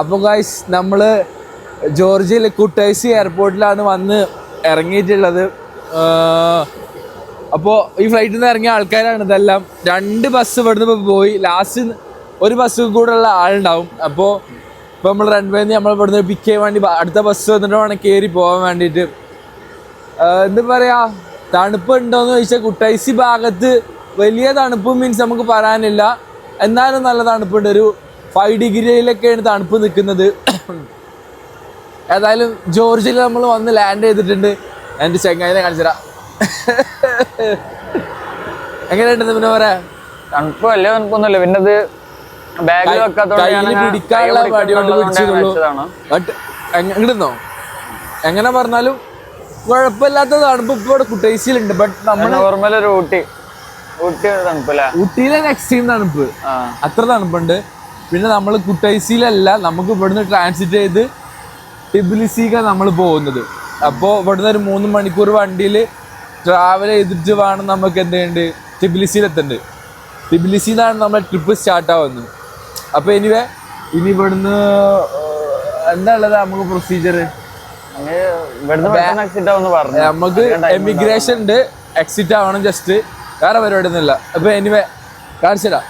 അപ്പോൾ ഗൈസ് നമ്മൾ ജോർജിയയിലെ കുട്ടൈസി എയർപോർട്ടിലാണ് വന്ന് ഇറങ്ങിയിട്ടുള്ളത്. അപ്പോൾ ഈ ഫ്ലൈറ്റിൽ നിന്ന് ഇറങ്ങിയ ആൾക്കാരാണ് ഇതെല്ലാം. രണ്ട് ബസ് ഇവിടുന്ന് പോയി. ലാസ്റ്റ് ഒരു ബസ് കൂടെ ഉള്ള ആളുണ്ടാവും. അപ്പോൾ ഇപ്പോൾ നമ്മൾ നിന്ന് നമ്മൾ ഇവിടുന്ന് പിക്ക് ചെയ്യാൻ വേണ്ടി അടുത്ത ബസ് വന്നിട്ട് വേണം കയറി പോകാൻ വേണ്ടിയിട്ട്. എന്ത് എന്താ പറയാ? തണുപ്പ് ഉണ്ടോയെന്ന് ചോദിച്ചാൽ കുട്ടൈസി ഭാഗത്ത് വലിയ തണുപ്പ് മീൻസ് നമുക്ക് പറയാനില്ല. എന്നാലും നല്ല തണുപ്പുണ്ട്. ഒരു ഫൈവ് ഡിഗ്രിയിലൊക്കെയാണ് തണുപ്പ് നിൽക്കുന്നത്. ഏതായാലും ജോർജിൽ നമ്മൾ വന്ന് ലാൻഡ് ചെയ്തിട്ടുണ്ട്. എന്റെ ചെങ്ങായിനെ കാണിച്ചരാ എങ്ങനെയുണ്ട് പിന്നെ പറയാ തണുപ്പ് വലിയ തണുപ്പൊന്നുമില്ല. പിന്നെ അത് ബാഗിൽ വെക്കാത്തോണ്ട് എങ്ങനെ പറഞ്ഞാലും കുഴപ്പമില്ലാത്ത തണുപ്പ് ഇപ്പൊ ഇവിടെ കുട്ടേശിയിലുണ്ട് ബട്ട് നമ്മൾ നോർമൽ ഒരു ഊട്ടി. ഊട്ടി തണുപ്പല്ലേ? ഊട്ടിയിലെ എക്സ്ട്രീം തണുപ്പ്. അത്ര തണുപ്പുണ്ട്. പിന്നെ നമ്മൾ കുട്ടൈസിയിലല്ല നമുക്ക് ഇവിടുന്ന് ട്രാൻസിറ്റ് ചെയ്ത് ടിബിലിസിക്കാണ് നമ്മൾ പോകുന്നത്. അപ്പോൾ ഇവിടുന്ന് ഒരു മൂന്ന് മണിക്കൂർ വണ്ടിയിൽ ട്രാവൽ ചെയ്തിട്ട് വേണം നമുക്ക് എന്ത് ചെയ്യേണ്ടത് ടിബിലിസിയിൽ നിന്നാണ് നമ്മുടെ ട്രിപ്പ് സ്റ്റാർട്ടാവുന്നത് അപ്പോൾ എനിവേ ഇനി ഇവിടുന്ന് എന്താ ഉള്ളത് നമുക്ക് പ്രൊസീജിയർ നമുക്ക് എമിഗ്രേഷൻ ഉണ്ട്. എക്സിറ്റ് ആവണം ജസ്റ്റ് വേറെ പരിപാടി ഒന്നുമില്ല അപ്പോൾ എനിവേ കാണിച്ചതാ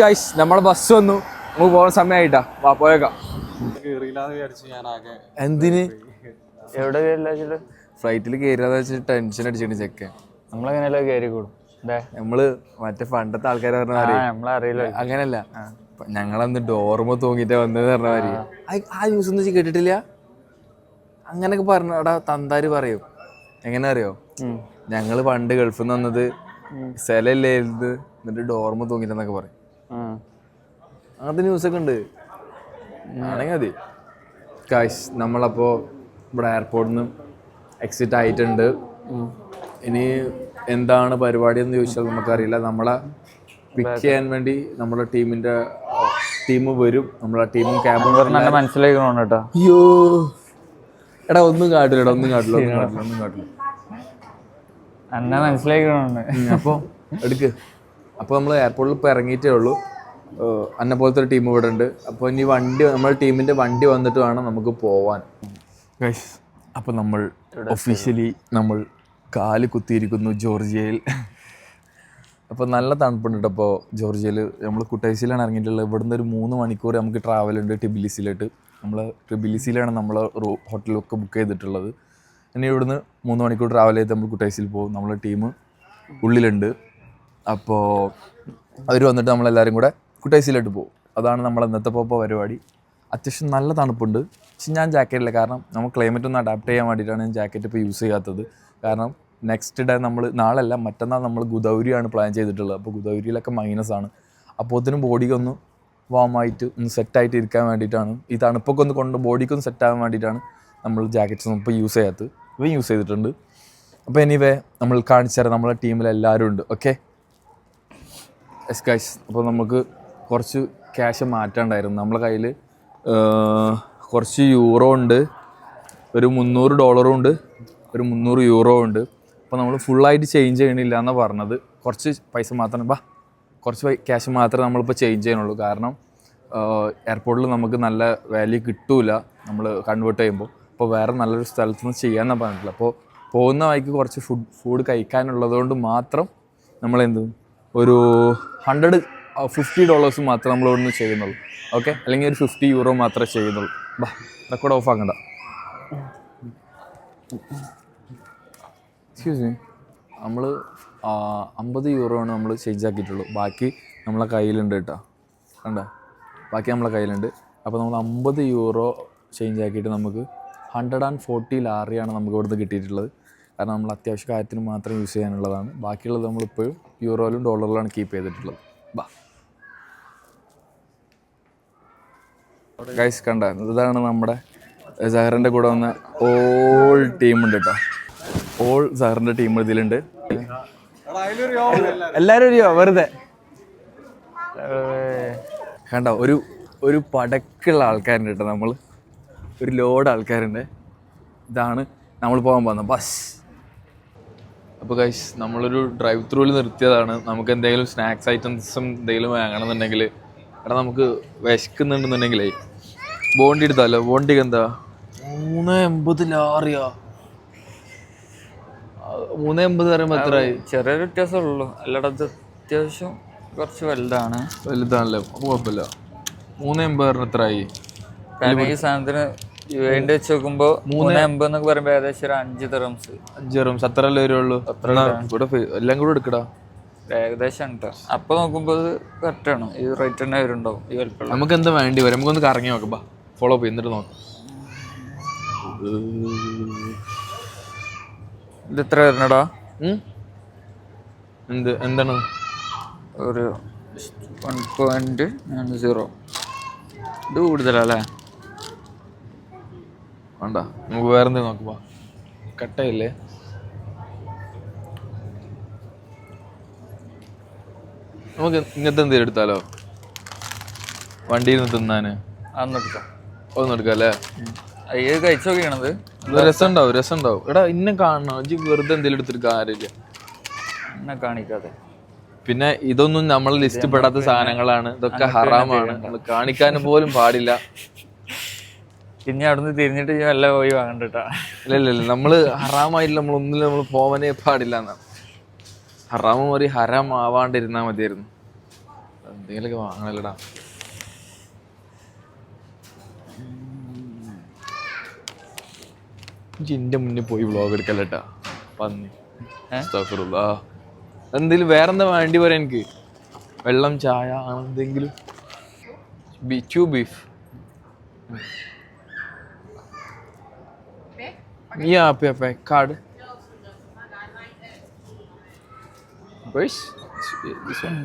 ഗൈസ് നമ്മളെ ബസ് വന്നു. നമുക്ക് പോകാൻ സമയമായിട്ടാ വാ പോയേക്കാം. എന്തിന്? എവിടെ കയറില്ല ഫ്ലൈറ്റിൽ കയറിയാന്ന് വെച്ചിട്ട് ടെൻഷൻ അടിച്ചിട്ട് ചെക്കൻ. നമ്മളെങ്ങനെയല്ലോ കയറി കൂടും? നമ്മൾ മറ്റേ പണ്ടത്തെ ആൾക്കാരെ പറഞ്ഞ നമ്മളറിയില്ല. അങ്ങനല്ല ഞങ്ങളന്ന് ഡോർമ തൂങ്ങിട്ട് വന്നത് പറഞ്ഞ മാതിരി. ആ- ന്യൂസ് ഒന്നും കേട്ടിട്ടില്ല? അങ്ങനൊക്കെ പറഞ്ഞു എടാ തന്താര് പറയും. എങ്ങനെ അറിയോ? ഞങ്ങൾ പണ്ട് ഗൾഫിൽ നിന്ന് വന്നത് സ്ഥലമില്ലായിരുന്നു എന്നിട്ട് ഡോർമ തൂങ്ങിട്ടെന്നൊക്കെ പറയും. അങ്ങനത്തെ ന്യൂസൊക്കെ ഉണ്ട്. ആണെങ്കിൽ മതി. കാശ് നമ്മളപ്പോൾ ഇവിടെ എയർപോർട്ടിൽ നിന്ന് എക്സിറ്റ് ആയിട്ടുണ്ട്. ഇനി എന്താണ് പരിപാടി എന്ന് ചോദിച്ചാൽ നമുക്കറിയില്ല. നമ്മളെ പിക്ക് ചെയ്യാൻ വേണ്ടി നമ്മുടെ ടീമിന്റെ ടീം വരും. നമ്മളെ ടീമും ക്യാമ്പും മനസ്സിലാക്കണം കേട്ടോ. അയ്യോ. എടാ ഒന്നും കാട്ടില്ല ഒന്നും കാട്ടില്ല ഒന്നും കാട്ടില്ല. ഒന്നും കാട്ടില്ല. എന്നെ മനസ്സിലാക്കണുണ്ട് അപ്പോൾ എടുക്ക്. അപ്പോൾ നമ്മൾ എയർപോർട്ടിൽ ഇപ്പോൾ ഇറങ്ങിയിട്ടേ ഉള്ളൂ. അന്നെ പോലത്തെ ഒരു ടീം ഇവിടെ ഉണ്ട്. അപ്പോൾ ഇനി വണ്ടി നമ്മുടെ ടീമിന്റെ വണ്ടി വന്നിട്ട് വേണം നമുക്ക് പോവാൻ. അപ്പോൾ നമ്മൾ ഒഫീഷ്യലി നമ്മൾ കാൽ കുത്തിയിരിക്കുന്നു ജോർജിയയിൽ. അപ്പോൾ നല്ല തണുപ്പുണ്ട് കേട്ടോ അപ്പോൾ ജോർജിയയിൽ നമ്മൾ കുട്ടൈസിലാണ് ഇറങ്ങിയിട്ടുള്ളത്. ഇവിടുന്ന് ഒരു മൂന്ന് മണിക്കൂർ നമുക്ക് ട്രാവൽ ഉണ്ട് ടിബിലിസിയിലോട്ട് നമ്മൾ ടിബിലിസിയിലാണ് നമ്മൾ റൂ ഹോട്ടലൊക്കെ ബുക്ക് ചെയ്തിട്ടുള്ളത്. ഇനി ഇവിടുന്ന് മൂന്ന് മണിക്കൂർ ട്രാവൽ ചെയ്ത് നമ്മൾ കുട്ടൈസിൽ പോകും. നമ്മളെ ടീം ഉള്ളിലുണ്ട്. അപ്പോൾ അവർ വന്നിട്ട് നമ്മളെല്ലാവരും കൂടെ കുട്ടൈസിലോട്ട് പോകും. അതാണ് നമ്മൾ ഇന്നത്തെ പോപ്പ പരിപാടി. അത്യാവശ്യം നല്ല തണുപ്പുണ്ട്. പക്ഷെ ഞാൻ ജാക്കറ്റില്ല കാരണം നമ്മൾ ക്ലൈമറ്റ് ഒന്ന് അഡാപ്റ്റ് ചെയ്യാൻ വേണ്ടിയിട്ടാണ് ഞാൻ ജാക്കറ്റ് ഇപ്പോൾ യൂസ് ചെയ്യാത്തത്. കാരണം നെക്സ്റ്റ് ഡേ നമ്മൾ നാളല്ല മറ്റന്നാൾ നമ്മൾ ഗുദൗരിയാണ് പ്ലാൻ ചെയ്തിട്ടുള്ളത്. അപ്പോൾ ഗുദൗരിയിലൊക്കെ മൈനസ് ആണ്. അപ്പോഴത്തേനും ബോഡിക്കൊന്ന് വാമായിട്ട് ഒന്ന് സെറ്റായിട്ട് ഇരിക്കാൻ വേണ്ടിയിട്ടാണ്. ഈ തണുപ്പൊക്കെ ഒന്ന് കൊണ്ട് ബോഡിക്കൊന്ന് സെറ്റാകാൻ വേണ്ടിയിട്ടാണ് നമ്മൾ ജാക്കറ്റ്സ് ഒന്നും ഇപ്പോൾ യൂസ് ചെയ്യാത്തത്. ഇവ യൂസ് ചെയ്തിട്ടുണ്ട്. അപ്പോൾ എനിവേ നമ്മൾ കാണിച്ചു തരാം. നമ്മളെ ടീമിൽ എല്ലാവരും ഉണ്ട്. ഓക്കെ എസ് ഗൈസ് അപ്പോൾ നമുക്ക് കുറച്ച് ക്യാഷ് മാറ്റാണ്ടായിരുന്നു. നമ്മളെ കയ്യിൽ കുറച്ച് യൂറോ ഉണ്ട്. ഒരു മുന്നൂറ് ഡോളറും ഉണ്ട്. ഒരു മുന്നൂറ് യൂറോ ഉണ്ട്. അപ്പോൾ നമ്മൾ ഫുള്ളായിട്ട് ചേഞ്ച് ചെയ്യണില്ല എന്നാണ് പറഞ്ഞത്. കുറച്ച് പൈസ മാത്രം ബാ കുറച്ച് ക്യാഷ് മാത്രമേ നമ്മളിപ്പോൾ ചേഞ്ച് ചെയ്യണുള്ളൂ കാരണം എയർപോർട്ടിൽ നമുക്ക് നല്ല വാല്യൂ കിട്ടൂല നമ്മൾ കൺവേർട്ട് ചെയ്യുമ്പോൾ അപ്പോൾ വേറെ നല്ലൊരു സ്ഥലത്ത് നിന്ന് ചെയ്യാമെന്നാണ് പറഞ്ഞിട്ടുള്ളത്. അപ്പോൾ പോകുന്ന വഴിക്ക് കുറച്ച് ഫുഡ് ഫുഡ് കഴിക്കാനുള്ളത് കൊണ്ട് മാത്രം നമ്മളെന്ത് ഒരു ഹൺഡ്രഡ് ഫിഫ്റ്റി ഡോളേഴ്സ് മാത്രമേ നമ്മൾ ഇവിടുന്ന് ചെയ്യുന്നുള്ളൂ. ഓക്കെ അല്ലെങ്കിൽ ഒരു ഫിഫ്റ്റി യൂറോ മാത്രമേ ചെയ്യുന്നുള്ളൂ. ബാ റെക്കോർഡ് ഓഫ് ആക്കണ്ട. എക്സ്ക്യൂസ് മീ നമ്മൾ അമ്പത് യൂറോ ആണ് നമ്മൾ ചേഞ്ച് ആക്കിയിട്ടുള്ളൂ. ബാക്കി നമ്മളെ കയ്യിലുണ്ട് കേട്ടോ. കണ്ടോ? ബാക്കി നമ്മളെ കയ്യിലുണ്ട്. അപ്പോൾ നമ്മൾ അമ്പത് യൂറോ ചേഞ്ച് ആക്കിയിട്ട് നമുക്ക് ഹൺഡ്രഡ് ആൻഡ് ഫോർട്ടി ലാറിയാണ് നമുക്ക് ഇവിടുന്ന് കിട്ടിയിട്ടുള്ളത്. കാരണം നമ്മൾ അത്യാവശ്യ കാര്യത്തിന് മാത്രം യൂസ് ചെയ്യാനുള്ളതാണ്. ബാക്കിയുള്ളത് നമ്മളിപ്പോഴും യൂറോയിലും ഡോളറിലാണ് കീപ്പ് ചെയ്തിട്ടുള്ളത്. ബാ. ഗൈസ് കണ്ട? ഇതാണ് നമ്മുടെ സഹറിന്റെ കൂടെ വന്ന ഓൾ ടീമുണ്ട് കേട്ടോ ഓൾ സഹറിന്റെ ടീം ഇതിലുണ്ട്. എല്ലാവരും ഒരു വെറുതെ. കണ്ട? ഒരു ഒരു പടക്കുള്ള ആൾക്കാരുണ്ട് കേട്ടോ നമ്മൾ ഒരു ലോഡ് ആൾക്കാരുണ്ട്. ഇതാണ് നമ്മൾ പോകാൻ പോകുന്നത്. ബസ് അപ്പോൾ ഗൈസ് നമ്മളൊരു ഡ്രൈവ് ത്രൂവിൽ നിർത്തിയതാണ്. നമുക്ക് എന്തെങ്കിലും സ്നാക്സ് ഐറ്റംസും എന്തെങ്കിലും വാങ്ങണമെന്നുണ്ടെങ്കിൽ എടാ നമുക്ക് വിശക്കുന്നുണ്ടെന്നുണ്ടെങ്കിലേ ബോണ്ടി എടുത്താലോ? ബോണ്ടിക്ക് എന്താ? മൂന്ന് എൺപത് ലാറിയാ. മൂന്ന് എൺപത് പറയുമ്പോ എത്രയായി ചെറിയൊരു വ്യത്യാസമുള്ളൂ അല്ലട അത്യാവശ്യം കുറച്ച് വലുതാണ്. വലുതാണല്ലേ? അപ്പൊ കുഴപ്പമില്ല. മൂന്ന് എൺപത് പറഞ്ഞ എത്രയായി കാരണം ഈ സാധനത്തിന് വേണ്ടി വെച്ച് നോക്കുമ്പോൾ മൂന്ന് എൺപത് എന്നൊക്കെ പറയുമ്പോൾ ഏകദേശം ഒരു അഞ്ച് തെറംസ് അഞ്ചറും സത്തറല്ലേ വരുള്ളൂ എന്നാ ഇവിടെ എല്ലാം കൂടെ എടുക്കടാ. ഏകദേശം ഉണ്ട്. അപ്പൊ നോക്കുമ്പോൾ കറക്റ്റ് ആണ്. ഈ റേറ്റ് തന്നെ വരുന്നുണ്ടാവും. ഈ വലിപ്പമുള്ള. നമുക്ക് എന്താ വേണ്ടി വരും? നമുക്കൊന്ന് കറങ്ങി നോക്കാം ബാ. ഫോളോ അപ്പ് എന്നിട്ട് നോക്കാം ഇത് എത്ര വരണടാ? എന്ത് എന്താണ്? ഒരു വൺ പോയിന്റ് സീറോ ഇത് കൂടുതലല്ലേ? വേണ്ട നമുക്ക് വേറെ എന്തെങ്കിലും നോക്കുമ്പോ കട്ടയില്ലേ? നമുക്ക് ഇങ്ങനത്തെ എന്തെങ്കിലും എടുത്താലോ? വണ്ടിയിൽ നിന്ന് തിന്നാന്? അന്നെടുക്കാം ഒന്നും എടുക്കാം അല്ലേ ഇത് കഴിച്ചു നോക്കിയാണത് ഇത് രസം ഉണ്ടാവും രസം ഉണ്ടാവും എടാ ഇന്നെ കാണണം. ഇജ്ജ് വെറുതെ എന്തെങ്കിലും എടുത്തിട്ട് കാര്യമില്ല. എന്നെ കാണിക്കാതെ. പിന്നെ ഇതൊന്നും നമ്മൾ ലിസ്റ്റ് പെടാത്ത സാധനങ്ങളാണ്. ഇതൊക്കെ ഹറാമാണ്. നമ്മൾ കാണിക്കാൻ പോലും പാടില്ല. പിന്നെ അവിടുന്ന് തിരിഞ്ഞിട്ട് ഞാൻ എല്ലാം പോയി വാങ്ങണ്ടിട്ടാ. ഇല്ല ഇല്ല ഇല്ല. നമ്മൾ ഹറാമായില്ല. നമ്മൾ ഒന്നിലും നമ്മൾ പോവാനേ പാടില്ല എന്നാണ് ഹറാമും ഒരു ഹറാം ആവാണ്ടിരുന്നാ മതിയായിരുന്നു. എന്തെങ്കിലുമൊക്കെ വാങ്ങണല്ലടാ. ഇന്റെ മുന്നിൽ പോയി വ്ളോഗ് എടുക്കല്ലട്ടാ പന്നി. എന്തെങ്കിലും വേറെന്താ വേണ്ടി വരാം എനിക്ക് വെള്ളം ചായ അങ്ങനെ എന്തെങ്കിലും Bichu beef Yeah, perfect. Card. Where's this one?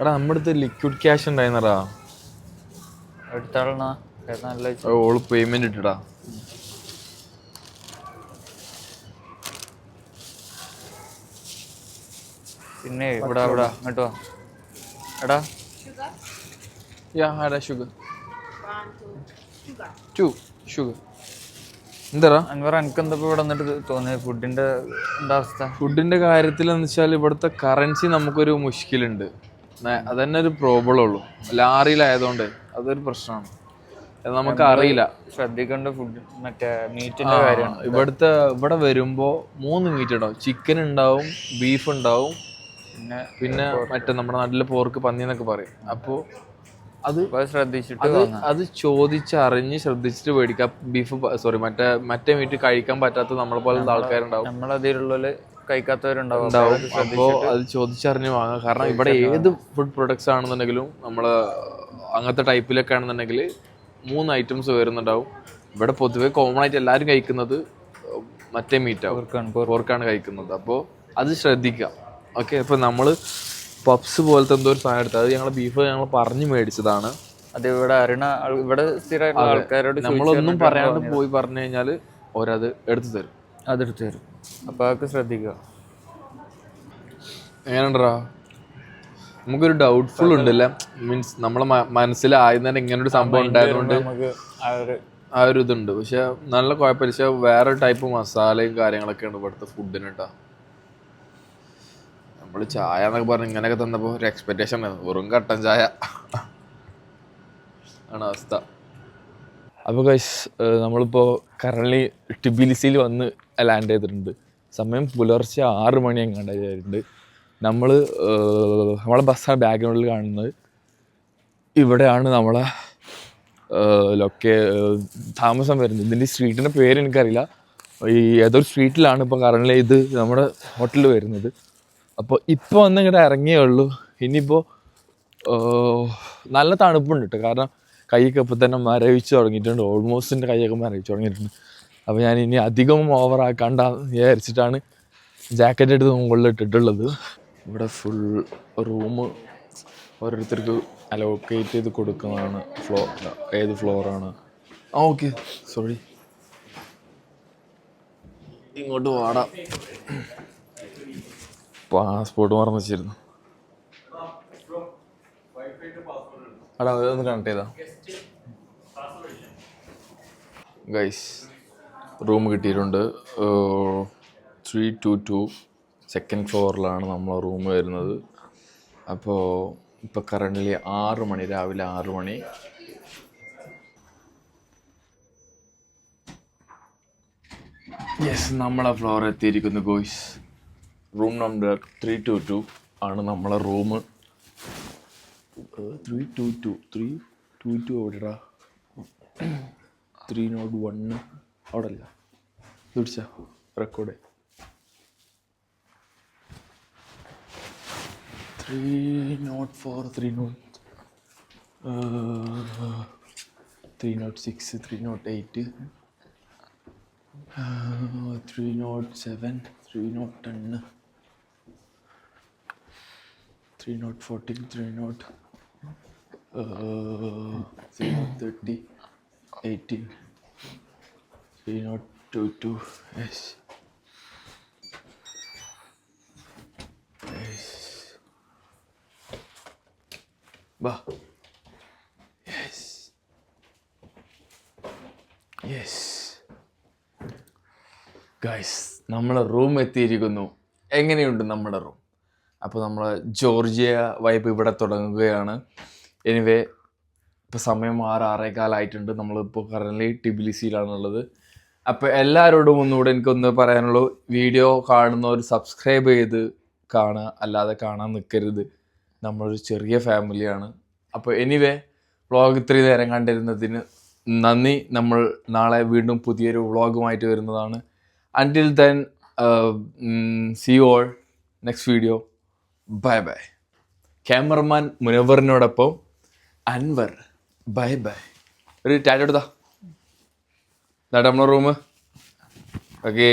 എടാ നമ്മുടെ അടുത്ത് ലിക്വിഡ് ക്യാഷ് ഉണ്ടായിരുന്നടാ എടുത്താളണ ഓൾ പേയ്മെന്റ് ഇട്ടടാ. പിന്നെ ഇവിടെ ഇവിടെ കേട്ടോ എടാ. യാ ആടാ ഷുഗർ ടു ഷുഗർ എന്താടാ? അൻവർ എനിക്ക് എന്താ ഇവിടെ വന്നിട്ട് തോന്നിയത് ഫുഡിന്റെ എന്താ അവസ്ഥ? ഫുഡിന്റെ കാര്യത്തിൽ എന്ന് വെച്ചാൽ ഇവിടുത്തെ കറൻസി നമുക്കൊരു മുഷ്കിലുണ്ട്. അതന്നെ ഒരു പ്രോബ്ലം ഉള്ളൂ. ലാറിയിലായതുകൊണ്ട് അതൊരു പ്രശ്നമാണ്. അത് നമുക്ക് അറിയില്ല. ശ്രദ്ധിക്കേണ്ട ഫുഡ് മറ്റേ മീറ്റിന്റെ കാര്യമാണ്. ഇവിടുത്തെ ഇവിടെ വരുമ്പോ മൂന്ന് മീറ്റ് ഉണ്ടാവും. ചിക്കൻ ഉണ്ടാവും ബീഫ് ഉണ്ടാവും. പിന്നെ പിന്നെ മറ്റേ നമ്മുടെ നാട്ടിലെ പോർക്ക് പന്നി എന്നൊക്കെ പറയും. അപ്പോൾ അത് അപ്പൊ അത് ശ്രദ്ധിച്ചിട്ട് അത് അത് ചോദിച്ചറിഞ്ഞ് ശ്രദ്ധിച്ചിട്ട് മേടിക്കാം ബീഫ് സോറി മറ്റേ മറ്റേ മീറ്റ് കഴിക്കാൻ പറ്റാത്ത നമ്മളെ പോലുള്ള ആൾക്കാരുണ്ടാവും. നമ്മളതിലുള്ള കഴിക്കാത്തവരുണ്ടാവും. അപ്പൊ ഉണ്ടാവും അത് അപ്പോൾ അത് ചോദിച്ചറിഞ്ഞ് വാങ്ങാം കാരണം ഇവിടെ ഏത് ഫുഡ് പ്രൊഡക്ട്സ് ആണെന്നുണ്ടെങ്കിലും നമ്മൾ അങ്ങനത്തെ ടൈപ്പിലൊക്കെ ആണെന്നുണ്ടെങ്കിൽ മൂന്ന് ഐറ്റംസ് വരുന്നുണ്ടാവും. ഇവിടെ പൊതുവെ കോമൺ ആയിട്ട് എല്ലാവരും കഴിക്കുന്നത് മറ്റേ മീറ്റ് ആവും. പോർക്കാണ്, കഴിക്കുന്നത്. അപ്പോൾ അത് ശ്രദ്ധിക്കാം ഓക്കെ ഇപ്പോൾ നമ്മൾ പപ്സ് പോലത്തെ എന്തോ ഒരു സാധനം എടുത്തത് അത് ഞങ്ങൾ ബീഫ് ഞങ്ങൾ പറഞ്ഞു മേടിച്ചതാണ്. അത് ഇവിടെ അറിയണ ഇവിടെ സ്ഥിരമായിട്ടുള്ള ആൾക്കാരോട് നമ്മളൊന്നും പറയാണ്ട് പോയി പറഞ്ഞു കഴിഞ്ഞാൽ ഓരത് എടുത്തു തരും. അതെടുത്ത് തരും. അപ്പോൾ അതൊക്കെ ശ്രദ്ധിക്കുക. എങ്ങനെയുണ്ടടാ? നമുക്കൊരു ഡൗട്ട്ഫുൾ ഉണ്ടല്ലേ? മീൻസ് നമ്മളെ മ- മനസ്സിൽ ആദ്യം തന്നെ ഇങ്ങനെ ഒരു സംഭവം ഉണ്ടായതുകൊണ്ട് നമുക്ക് ആ ഒരു ആ ഒരു ഇതുണ്ട്. പക്ഷെ നല്ല കുഴപ്പമില്ല. പക്ഷെ വേറെ ടൈപ്പ് മസാലയും കാര്യങ്ങളൊക്കെയാണ് ഇവിടുത്തെ ഫുഡിന് കേട്ടോ നമ്മൾ ചായ എന്നൊക്കെ പറഞ്ഞ് ഇങ്ങനെയൊക്കെ തന്നപ്പോൾ ഒരു എക്സ്പെക്റ്റേഷൻ ഉണ്ടായിരുന്നു. വെറും കട്ടൻ ചായ. ആണ് അവസ്ഥ. അപ്പോൾ കൈസ് നമ്മളിപ്പോൾ കറൻലി ടിബിലിസിയിൽ വന്ന് ലാൻഡ് ചെയ്തിട്ടുണ്ട്. സമയം പുലർച്ചെ ആറ് മണി എങ്ങാണ്ടായിട്ടുണ്ട് നമ്മൾ നമ്മളെ ബസ്സാണ് ബാക്ക്ഗ്രൗണ്ടിൽ കാണുന്നത്. ഇവിടെയാണ് നമ്മളെ ലൊക്കെ താമസം വരുന്നത്. ഇതിന്റെ സ്ട്രീറ്റിന്റെ പേര് എനിക്കറിയില്ല. ഈ ഏതൊരു സ്ട്രീറ്റിലാണ് ഇപ്പോൾ കറൻലി ഇത് നമ്മുടെ ഹോട്ടലിൽ വരുന്നത്. അപ്പോൾ ഇപ്പോൾ വന്ന് ഇങ്ങോട്ട് ഇറങ്ങിയേ ഉള്ളൂ. ഇനിയിപ്പോൾ നല്ല തണുപ്പുണ്ട് കേട്ടോ കാരണം കൈയൊക്കെ ഇപ്പോൾ തന്നെ മരവിച്ച് തുടങ്ങിയിട്ടുണ്ട്. ഓൾമോസ്റ്റ് എന്റെ കൈയൊക്കെ മരവിച്ച് തുടങ്ങിയിട്ടുണ്ട്. അപ്പോൾ ഞാൻ ഇനി അധികം ഓവറാക്കാണ്ട വിചാരിച്ചിട്ടാണ് ജാക്കറ്റ് എടുത്ത് മുകളിൽ ഇട്ടിട്ടുള്ളത്. ഇവിടെ ഫുൾ റൂം ഓരോരുത്തർക്ക് അലോക്കേറ്റ് ചെയ്ത് കൊടുക്കുന്നതാണ് ഫ്ലോ ഏത് ഫ്ലോറാണ് ആ ഓക്കെ സോറി ഇങ്ങോട്ട് വാടാം. പാസ്പോർട്ട് മറന്നു വെച്ചിരുന്നു. അടാ അതൊന്ന് കണക്ട് ചെയ്താ. ഗൈസ് റൂം കിട്ടിയിട്ടുണ്ട്. ത്രീ ടു ടു സെക്കൻഡ് ഫ്ലോറിലാണ് നമ്മളെ റൂം വരുന്നത്. അപ്പോൾ ഇപ്പോൾ കറന്റ്ലി ആറ് മണി രാവിലെ ആറ് മണി. യെസ് നമ്മളെ ഫ്ലോർ എത്തിയിരിക്കുന്നു guys room number three two two ആണ് നമ്മളെ room three two two three two two എവിടെടാ? ത്രീ നോട്ട് വണ്ണ് അവിടെ അല്ല പിടിച്ച record three nought four three nought three nought six three nought eight three nought seven three nought ten three nought fourteen three nought three nought thirty eighteen three nought two two yes വാ yes yes guys നമ്മളെ room എത്തിയിരിക്കുന്നു. എങ്ങനെയുണ്ട് നമ്മുടെ room അപ്പോൾ നമ്മൾ Georgia vibe ഇവിടെ തുടങ്ങുകയാണ്. Anyway ഇപ്പോൾ സമയം ആറ് ആറേകാലായിട്ടുണ്ട്. നമ്മളിപ്പോൾ കറന്റ് ടിബിലിസിയിലാണുള്ളത് അപ്പോൾ എല്ലാവരോടും ഒന്നുകൂടെ എനിക്കൊന്ന് പറയാനുള്ളൂ വീഡിയോ കാണുന്നവർ സബ്സ്ക്രൈബ് ചെയ്ത് കാണുക അല്ലാതെ കാണാൻ നിൽക്കരുത് നമ്മളൊരു ചെറിയ ഫാമിലിയാണ് അപ്പോൾ എനിവേ വ്ളോഗ് ഇത്രയും നേരം കണ്ടിരുന്നതിന് നന്ദി. നമ്മൾ നാളെ വീണ്ടും പുതിയൊരു വ്ളോഗുമായിട്ട് വരുന്നതാണ്. Until then see all next video bye bye cameraman മുനവറിനോടൊപ്പം Anwar bye bye ഒരു ടാറ്റ എടുത്താ? ഇതാ നമ്മളെ റൂം ഓക്കേ